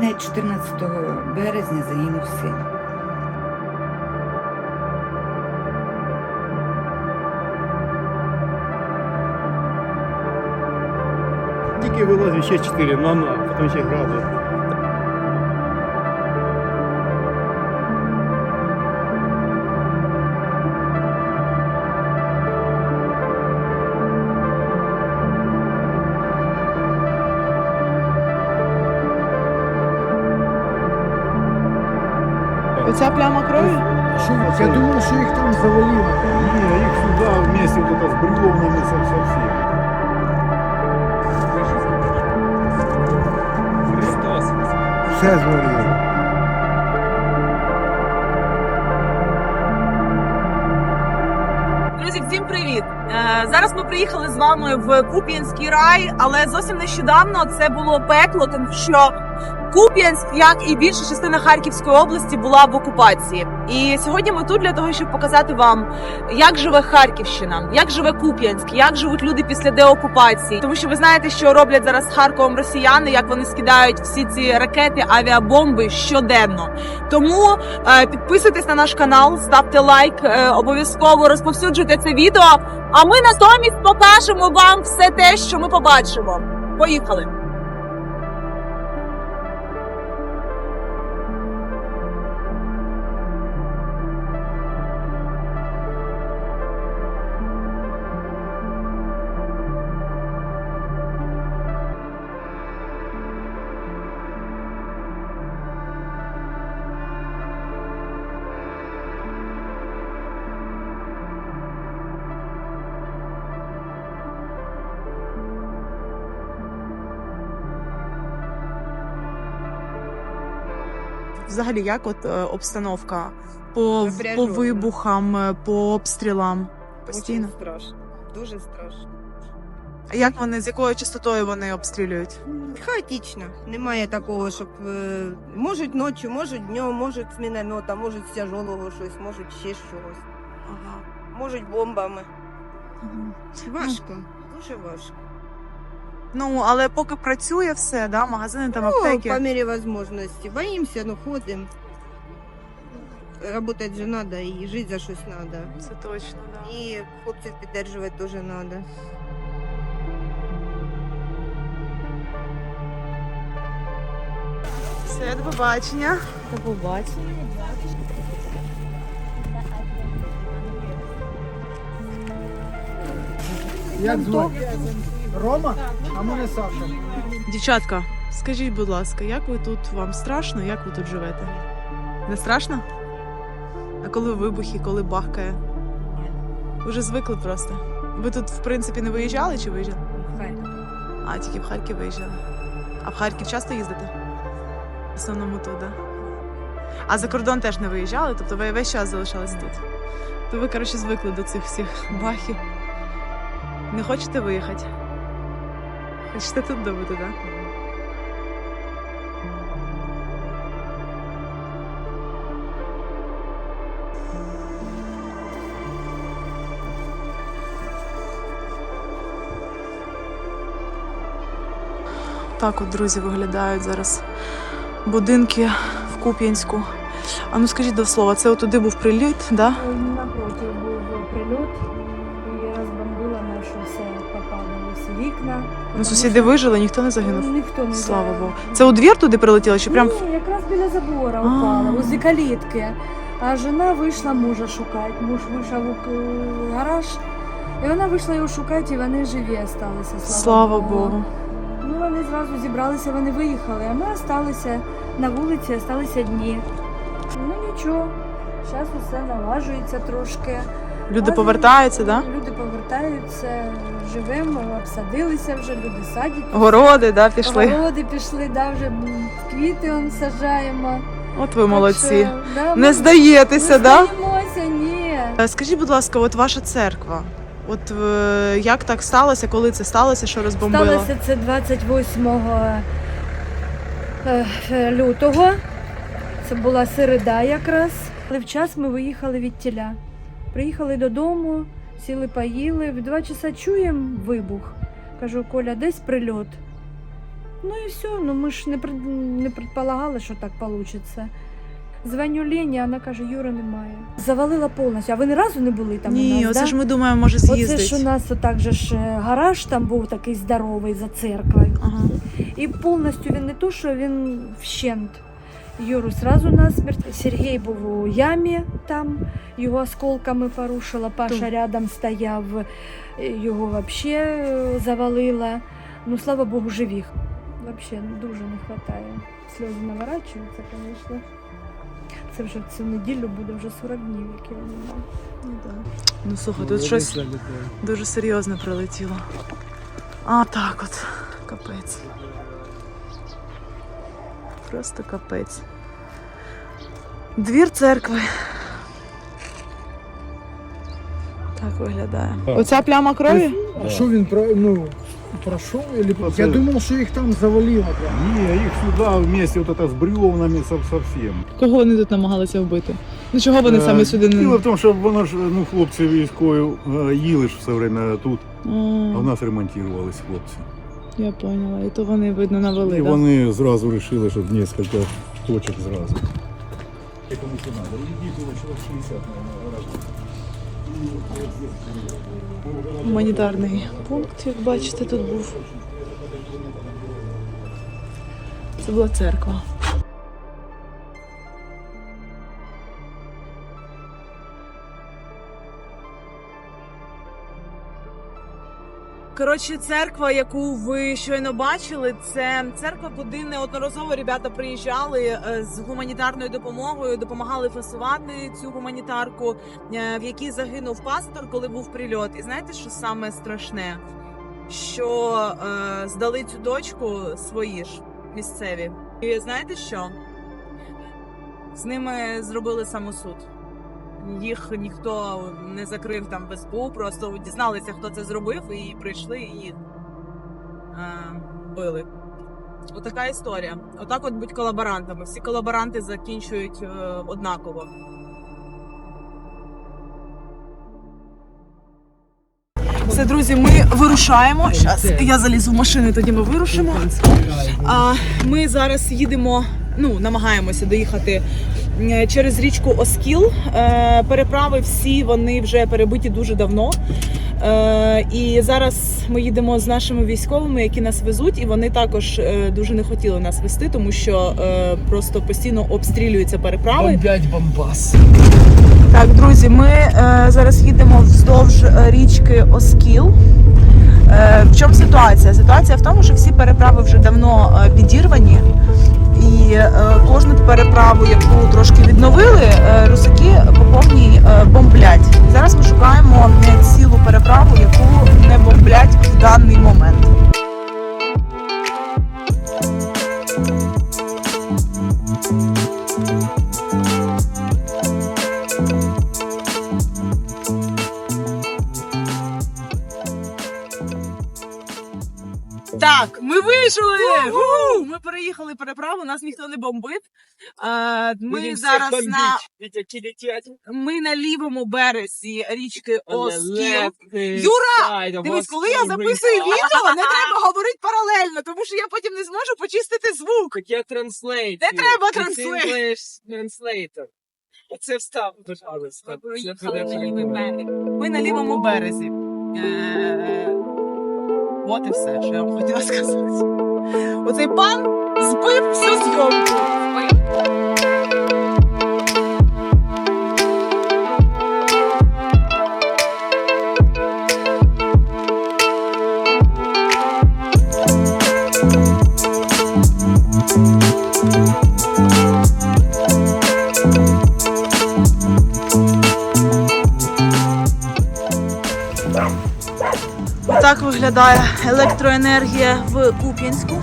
мене 14 березня загинув син. Тільки вилазив ще 4 на на, потім ще гради. Я думав, що їх там завалило. Ні, їх сюди вместе вот это з бревнами совсем. Все згоріло. Друзі, всім привіт! Е, зараз ми приїхали з вами в Куп'янський рай, але зовсім нещодавно це було пекло, тому що Куп'янськ, як і більша частина Харківської області, була в окупації. І сьогодні ми тут для того, щоб показати вам, як живе Харківщина, як живе Куп'янськ, як живуть люди після деокупації. Тому що ви знаєте, що роблять зараз з Харковом росіяни, як вони скидають всі ці ракети, авіабомби щоденно. Тому е, підписуйтесь на наш канал, ставте лайк, е, обов'язково розповсюджуйте це відео. А ми натомість покажемо вам все те, що ми побачимо. Поїхали! Взагалі, як от е, обстановка по, по вибухам, е, по обстрілам? Постійно. Очень страшно. Дуже страшно. А Як вони з якою частотою вони обстрілюють? Хаотично. Немає такого, щоб е, можуть ночі, можуть днем, можуть з міномета, можуть з тяжелого щось, можуть ще щось. Ага. Можуть бомбами. Важко. Дуже важко. Ну але поки працює все, да, магазини там Ну, аптеки. по мірі можливості. Боїмося, ну ходимо. Работать же надо, і жити за щось надо. Це точно, да. І хлопців підтримувати теж надо. Все, до побачення. До побачення. Як звати? Рома? А мене Саша. Дівчатка, скажіть, будь ласка, як ви тут вам страшно, як ви тут живете? Не страшно? А коли вибухи, коли бахкає? Ви вже звикли просто. Ви тут, в принципі, не виїжджали чи виїжджали? А, тільки в Харків виїжджали. А в Харків часто їздите? В основному тут, да? А за кордон теж не виїжджали, тобто ви весь час залишались тут. То ви, коротше, звикли до цих всіх бахів. Не хочете виїхати? Хочете тут добути, так? Так от, друзі, виглядають зараз будинки в Куп'янську. А ну скажіть до слова, це отуди був приліт, да? Ну, сусіди вижили, ніхто не загинув. Ніхто не Слава загинув. Богу. Це у двір туди прилетіло, чи прям. Ні, якраз біля забора упала, возле калітки. А жена вийшла мужа шукати. Муж вийшов у гараж, і вона вийшла його шукати, і вони живі залишилися. Слава, Слава Богу. Ну, вони зразу зібралися, вони виїхали, а ми залишилися на вулиці, залишилися дні. Ну нічого, зараз усе налажується трошки. Люди повертаються, да? Люди повертаються, живемо, обсадилися вже, люди садять. Городи, да, пішли. Городи пішли, да, вже квіти он саджаємо. От ви Так молодці. що, да, Не ми здаєтеся, не да? здаємося, ні. Е, Скажіть, будь ласка, от ваша церква. От е, як так сталося, коли це сталося, що розбомбило? Сталося це 28 е, е, лютого. Це була середа якраз. Але в час ми виїхали від тіля. Приїхали додому, сіли поїли. В два часа чуємо вибух. Кажу, Коля, десь прильот. Ну і все, ну ми ж не, пред... не предполагали, що так вийде. Звоню Лені, вона каже, Юри немає. Завалила повністю. А ви ні разу не були там у Ні, нас, оце да? ж ми думаємо, може Оце з'їздить. ж у нас так же ж е, гараж там був такий здоровий за церквою. Ага. І повністю він не то, що він вщент. Юру сразу насмерть. Сергій був у ямі там, його осколками порушила. Паша Ту. рядом стояв, його взагалі завалила. Ну, слава Богу, живих. Взагалі дуже не вистачає. Сльози наворачуються, звісно. Це вже цю неділю буде вже 40 днів, які вони мали. Ну, да. ну слухай, тут щось дуже серйозне прилетіло. А, так от. Капець. Просто капець. Двір церкви. Так виглядає. Так. Оця пляма крові? А що він про, ну, пройшов? Или... Я думав, що їх там завалило прямо. Не, их сюда вместе вот это с бревнами со- совсем. Кого вони тут намагалися вбити? Ну чого вони Е, саме сюди Діло не. в тому, що воно ж, ну, хлопці військові е, їли ж все время тут, а в А, нас ремонтувались хлопці. Я поняла. І то вони, видно, навели. І да? вони зразу вирішили, що кілька точок зразу. Кому це треба. Їх було чоловік 60, Гуманітарний пункт, як бачите, тут був. Це була церква. Коротше, церква, яку ви щойно бачили, це церква, куди неодноразово ребята приїжджали е, з гуманітарною допомогою, допомагали фасувати цю гуманітарку, е, в якій загинув пастор, коли був прильот. І знаєте, що саме страшне? Що е, здали цю дочку свої ж місцеві. І знаєте що? З ними зробили самосуд. Їх ніхто не закрив там в СБУ, просто дізналися, хто це зробив, і прийшли і е, били. Отака історія. Отак от будь колаборантами. Всі колаборанти закінчують е, однаково. Все, друзі, ми вирушаємо. Зараз я залізу в машину, тоді ми вирушимо. А ми зараз їдемо, ну намагаємося доїхати е, через річку Оскіл. Е, Переправи всі вони вже перебиті дуже давно. Е, І зараз ми їдемо з нашими військовими, які нас везуть, і вони також дуже не хотіли нас вести, тому що просто постійно обстрілюються переправи. Бомбять бомбас. Так, друзі, ми зараз їдемо вздовж річки Оскіл. В чому ситуація? Ситуація в тому, що всі переправи вже давно підірвані, і е, кожну переправу, яку трошки відновили, е, русаки по повній е, бомблять. Зараз ми шукаємо не цілу переправу, яку не бомблять в даний момент. Так, ми вийшли! Ву! Ми переїхали переправу, нас ніхто не бомбить. Е, Ми зараз на ми на лівому березі річки Оскіл. Юра! Дивись, коли я записую відео, не треба говорити паралельно, тому що я потім не зможу почистити звук. Я транслейт. Не треба транслейт. Транслейтер. Оце встав, пожалуйста. Ми на лівому березі. От і все, що я вам хотіла сказати. Оцей пан збив всю зйомку. Виглядає електроенергія в Куп'янську.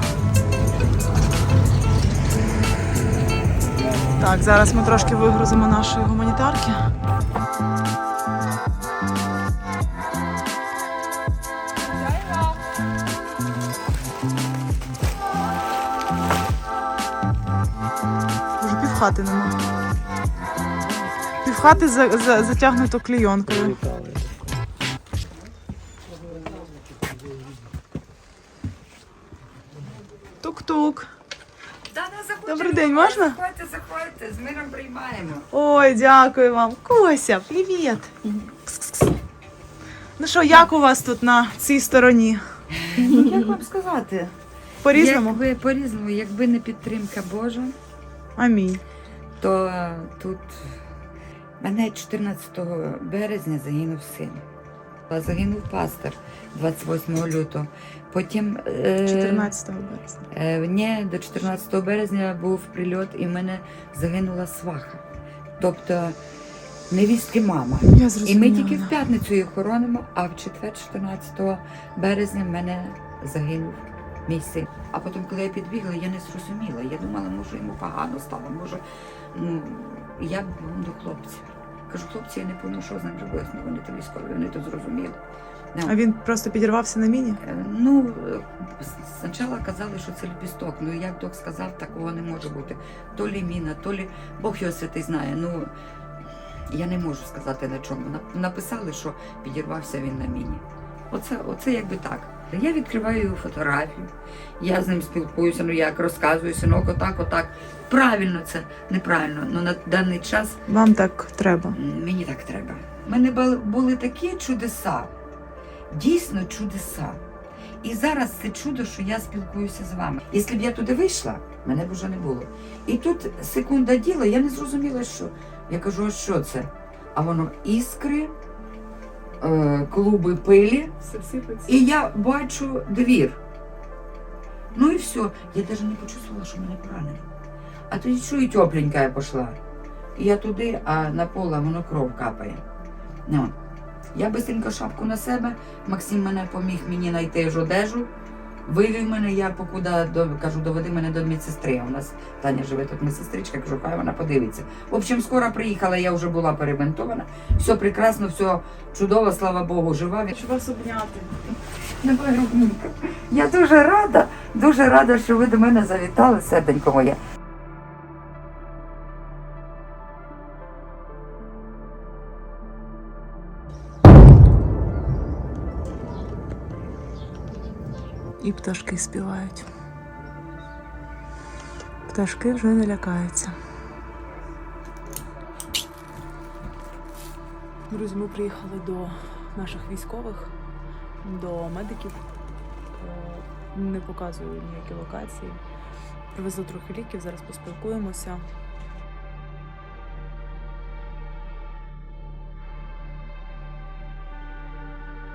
Так, зараз ми трошки вигрузимо нашої гуманітарки. Вже півхати нема. Півхати за, за, затягнуто клійонкою. Не заходьте, Добрий день, можна? Заходьте, заходьте, з миром приймаємо. Ой, дякую вам. Кося, привіт. Кс-кс-кс. Ну що, як у вас тут на цій стороні? Ну, як вам сказати? По-різному? Якби по-різному, якби не підтримка Божа, Амінь. то тут мене 14 березня загинув син. Загинув пастор 28 лютого. Потім е, 14 березня. Е, ні, до 14 березня був прильот і в мене загинула сваха. Тобто невістки мама. Я І ми тільки в п'ятницю їх хоронимо, а в четвер, 14 березня, в мене загинув мій син. А потім, коли я підбігла, я не зрозуміла. Я думала, може йому погано стало, може, ну, я до хлопців. Кажу, хлопці, я не пойму, що з ним робилось. Ну, вони то військові, вони то зрозуміли. А він просто підірвався на міні? Е, Ну, е, спочатку казали, що це ліпісток. Ну, як док сказав, такого не може бути. То лі міна, то лі Бог його святий знає. Ну, я не можу сказати на чому. Написали, що підірвався він на міні. Оце, оце якби так. Я відкриваю його фотографію, я з ним спілкуюся, ну як розказую, синок, отак, отак. Правильно це, неправильно. Ну на даний час Вам так треба. Мені так треба. У мене були такі чудеса, дійсно чудеса. І зараз це чудо, що я спілкуюся з вами. Якщо б я туди вийшла, мене б вже не було. І тут секунда діла, я не зрозуміла, що. Я кажу, а що це? А воно іскри, клуби пилі, і я бачу двір. Ну і все. Я навіть не почувствувала, що мене поранили. А тоді чую, тепленька я пішла. І я туди, а на поле воно кров капає. Ну. Я бистренько шапку на себе. Максим мене поміг мені знайти ж одежу. Вивів мене, я покуда до кажу, доведи мене до медсестри. У нас Таня живе тут медсестричка, кажу, хай вона подивиться. В общем, скоро приїхала, я вже була перебинтована. Все прекрасно, все чудово, слава Богу, жива. Хочу вас обняти. Давай. Я дуже рада, дуже рада, що ви до мене завітали, серденько моє. І пташки співають. Пташки вже не лякаються. Друзі, ми приїхали до наших військових, до медиків. Е, Не показую ніякі локації. Привезли трохи ліків, зараз поспілкуємося.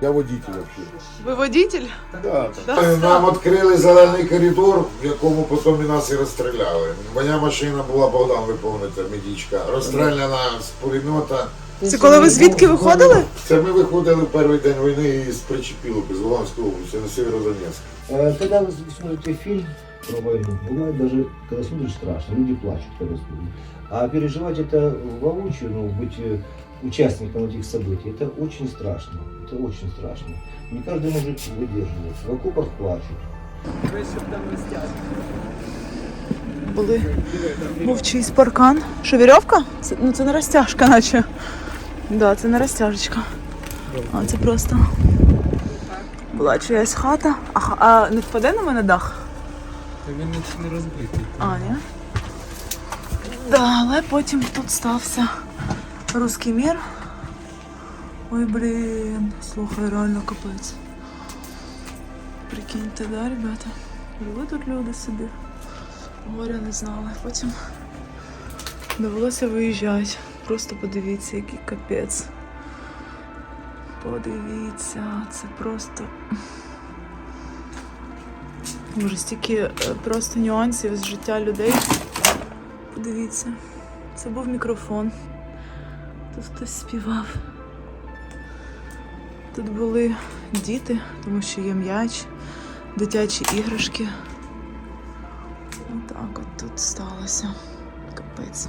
Я водитель вообще. Ви водитель? Да. Нам відкрили зелений коридор, в якому потім і нас і розстріляли. Моя машина була Богдан виповнити, медичка, розстріляна з пулемета. Це коли ви звідки виходили? Це ми виходили в перший день війни із Причепілки, з Луганської області, на Сєвєродонецьк. Э, Когда вы смотрите фильм про войну, бывает даже, когда смотришь, страшно, люди плачут, когда смотрят. А переживать это воочию, ну, быть э, участником этих событий, это очень страшно, это очень страшно. Не каждый может выдерживать, в окопах плачут. Були. Був чийсь паркан. Що, вірьовка? Це, ну це не розтяжка, наче. Да, це не розтяжечка. А це просто. Була чиясь хата. А, ха- а не впаде на мене дах? Та він не розбитий. А, ні? Да, але потім тут стався русський мір. Ой, блін, слухай, реально капець. Прикиньте, да, ребята? Були тут люди собі. Горя не знали. Потім довелося виїжджати. Просто подивіться, який капець. Подивіться, це просто. Може, стільки е, просто нюансів з життя людей. Подивіться, це був мікрофон. Хтось співав. Тут були діти, тому що є м'яч, дитячі іграшки. Отак от тут сталося. Капець.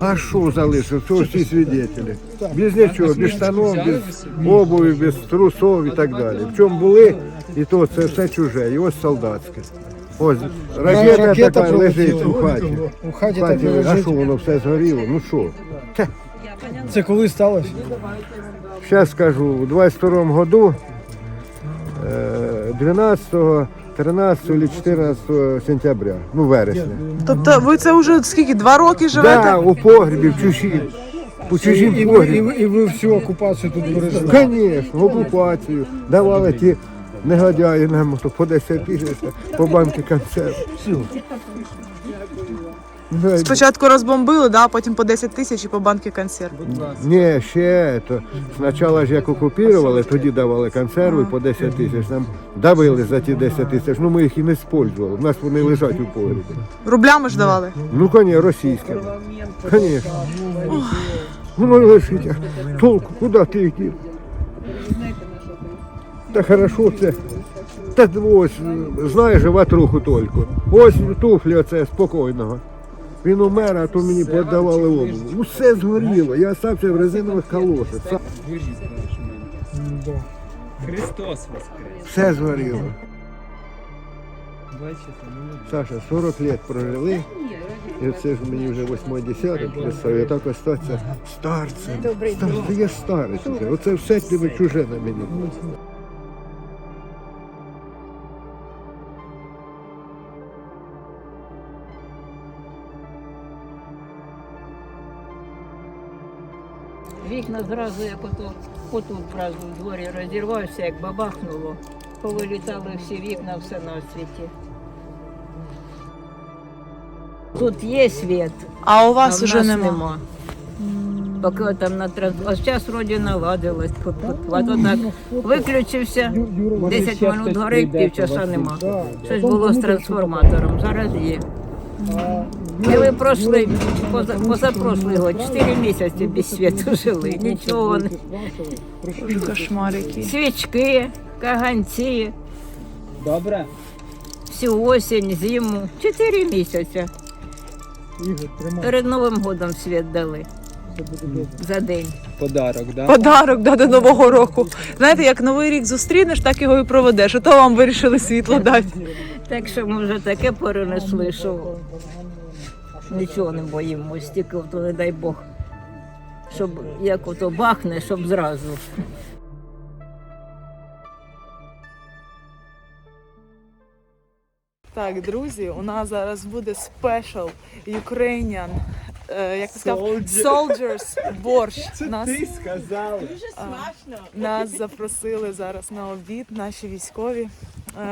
А що залишив? Це всі свідетелі. Без нічого, без штанов, без обуви, без трусов і так далі. В чому були, і то це все чуже. І ось солдатське. Ось ракета, ракета така лежить у хаті. У хаті так і а що воно все згоріло? Ну що? Це коли сталося? Зараз скажу, у 22-му году, е, 12, 13 чи 14 сентября, ну вересня. Тобто ви це вже скільки? Два роки живете? Да, у погрібі, в чужій, у чужім І ви, і, погребі. ви, і ви всю окупацію тут пережили? Звісно, окупацію. Давали ті негодяї нам хто по 10 тисяч, по банки концерт. Ну, Спочатку розбомбили, да, а потім по 10 тисяч і по банки консерв. Ні, ще то. Спочатку ж як окупували, тоді давали консерви по 10 тисяч. Нам давили за ті 10 тисяч, ну ми їх і не спользували. У нас вони лежать у погребі. Рублями ж давали? Ну, коні, російськими. Конечно. Воно лежить. Толку, куди ти їх дів? Та хорошо це. Та ось, знаєш, ватруху тільки. Ось туфлі оце спокійного. Він умер, а то мені подавали обувь. Усе згоріло. Я стався в резинових колосах. Сам- Христос воскрес. Все згоріло. Бачите, ну Саша, 40 лет прожили. І це ж мені вже 80 представив, так остаться старцем. Старцем, я старець. Оце все тебе чуже на мені. Вікна зразу, як ото отут зразу в дворі розірвався, як бабахнуло. Повилітали всі вікна, все на світі. Тут є світ, А у а вас в уже нас нема. нема. Поки там на транс... А зараз вроді наладилось. Тут, тут, а то так виключився, 10 минут горить, півчаса нема. Щось було з трансформатором, зараз є. І ви пройшли, поза, позапрошлий год, 4 місяці без світу жили, нічого не. Кошмар який. Свічки, каганці, Добре. всю осінь, зиму. Чотири місяці. Перед Новим годом світ дали. За день. Подарок, да? Подарок да, до Нового року. Знаєте, як Новий рік зустрінеш, так його і проведеш. А то вам вирішили світло дати. Так що ми вже таке перенесли, що нічого не боїмось, тільки то не дай Бог. Щоб як ото бахне, щоб зразу. Так, друзі, у нас зараз буде спешл Ukrainian, е, як ти сказав, Soldiers борщ. Нас, сказали. а, нас запросили зараз на обід, наші військові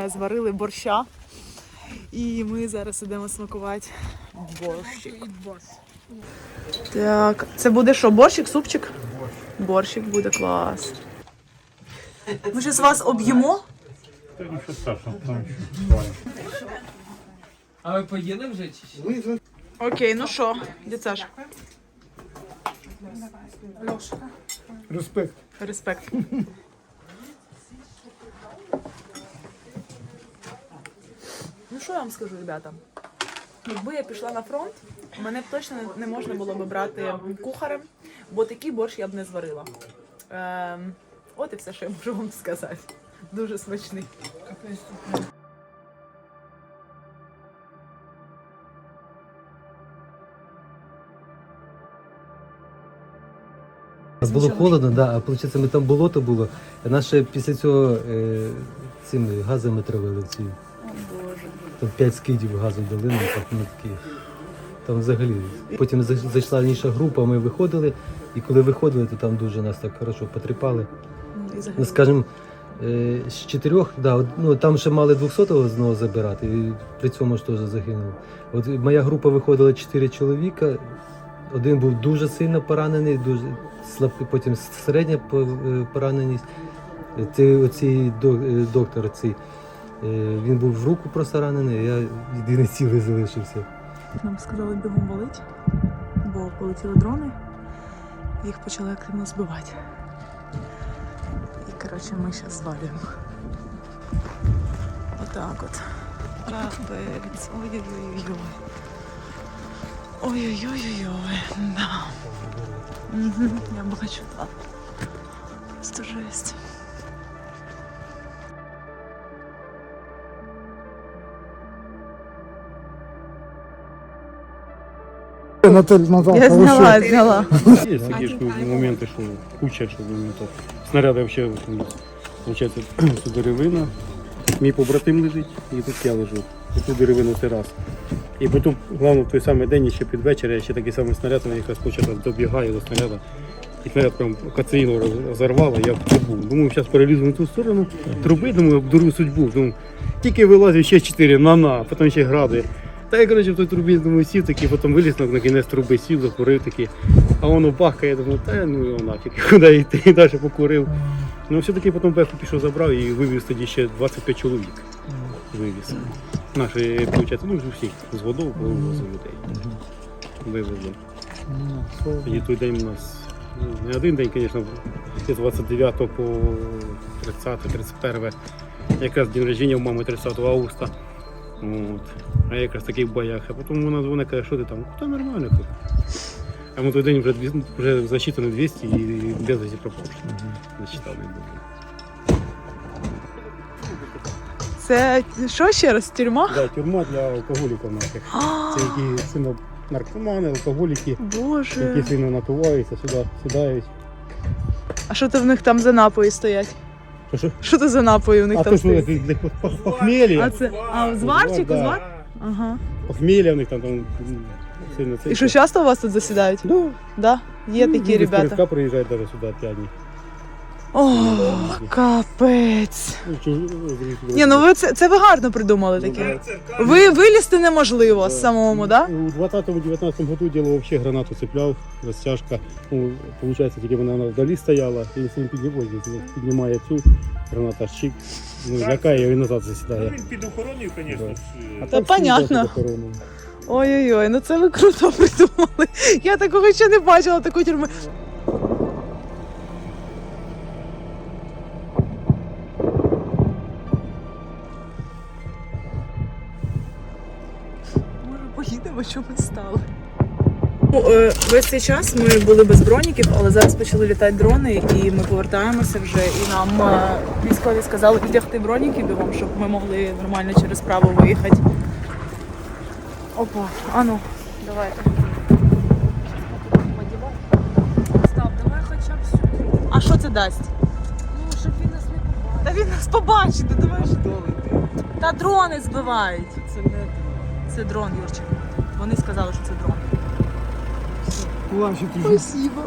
е, зварили борща. І ми зараз ідемо смакувати борщик. Так, це буде що, борщик, супчик? Борщик буде клас. Ми зараз вас об'їмо. А ви поїли вже чи? Окей, ну що, дід Саш? Респект. Респект. Ну що я вам скажу, ребята? Якби я пішла на фронт, мене б точно не можна було б брати кухарем, бо такий борщ я б не зварила. Ем, от і все, що я можу вам сказати. Дуже смачний. Нас було холодно, да, а виходить, ми там болото було. Ще після цього е, цими газами травили ці. Там п'ять скидів газу дали нам так, ну, такі. Там взагалі. Потім зайшла інша група, ми виходили, і коли виходили, то там дуже нас так хорошо потріпали. Ну, скажімо, е, з чотирьох, да, ну, там ще мали 200-го знову забирати, і при цьому ж теж загинув. От моя група виходила чотири чоловіка, один був дуже сильно поранений, дуже слабкий, потім середня е, пораненість. Ти, е, доктор, цей, він був в руку просто ранений, я єдиний цілий залишився. Нам сказали бігом болить, бо полетіли дрони, їх почали активно збивати. І коротше ми зараз звалюємо. Отак от. Капець. Ой-ой-ой. Ой-ой-ой-ой, да. Угу, я бачу, так. Наталь, назад. Я зняла, зняла. Є такі ж моменти, що куча що моментів. Снаряди взагалі, виходить, це деревина. Мій побратим лежить, і тут я лежу. І тут деревина це раз. І потім, головне, в той самий день, ще під вечір, я ще такий самий снаряд, я якраз почав добігаю до снаряда. І снаряд прям кацеїну розорвало, я в трубу. Думаю, зараз перелізу на ту сторону, труби, думаю, обдуру судьбу. Думаю, тільки вилазив ще чотири на-на, потім ще гради. Та я, коротше, в той трубі думаю, сів такий, потім виліз на, кінець труби, сів, закурив такий. А воно бахкає, я думаю, та ну його нафіг, куди йти, і далі покурив. Ну все-таки потім пеху пішов, забрав і вивіз тоді ще 25 чоловік. Вивіз. Наші, виходить, ну з з водою вивозили людей. Вивезли. Тоді той день у нас, ну, не один день, звісно, з 29 по 30, 31, якраз день рождення у мами 30 августа. От. А я якраз такий в боях. А потім вона дзвонить, каже, що ти там? Та нормально. кажу. А ми той день вже, дві- вже засчитано 200 і безвісті пропавши. Засчитали було. Це що ще раз? Тюрма? Да, тюрма для алкоголіків наших. Це які сильно наркомани, алкоголіки, які Боже. сильно напиваються, сюди сідають. А що то в них там за напої стоять? Що, то за напої у них А там то що, стоять? це для пох- пох- похмілля? А це а зварчик, Да. звар? Ага. Похмілля в них там, там м, сильно це. І що часто у вас тут засідають? Да. Є Ну, такі люди з ребята. Передка приїжджають навіть сюди п'яні. О, капець. Ну, Ні, ну ви це, це ви гарно придумали таке. Ви вилізти неможливо самому, да? У 20-19 году делал вообще гранату цепляв, розтяжка. Ну, получается, тільки вона вдалі стояла, і якщо він піднімає, піднімає цю, граната чик, ну, лякає і назад засідає. Він під охороною, звісно. Да. А Та всі понятно. йдуть під охороною. Ой-ой-ой, ну це ви круто придумали. Я такого ще не бачила, такої тюрми. Що ми стали. Весь цей час ми були без броніків, але зараз почали літати дрони, і ми повертаємося вже. І нам е, військові сказали підтягти броніки бігом, щоб ми могли нормально через право виїхати. Опа, а ну, давайте. Став, давай хоча б сюди. А що це дасть? Ну, щоб він нас не побачив. Та він нас побачить, ти думаєш? Та дрони збивають. Це не дрон. Це дрон, Юрчик. Вони сказали, що це дрон. Спасибо.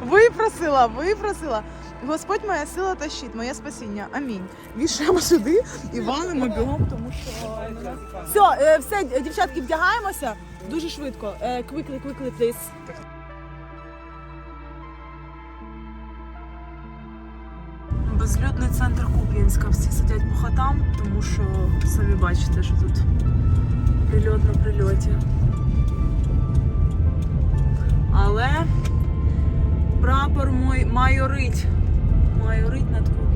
Випросила, випросила. Господь моя сила та щит, моє спасіння. Амінь. Вішаємо сюди і валимо бігом, тому що на нас- все, е, все, дівчатки, вдягаємося дуже швидко. Е, Quickly, quickly, please. Безлюдний центр Куп'янська. Всі сидять по хатам, тому що самі бачите, що тут прильот на прильоті. Але прапор мой майорить. Майорить над Куп'янськом.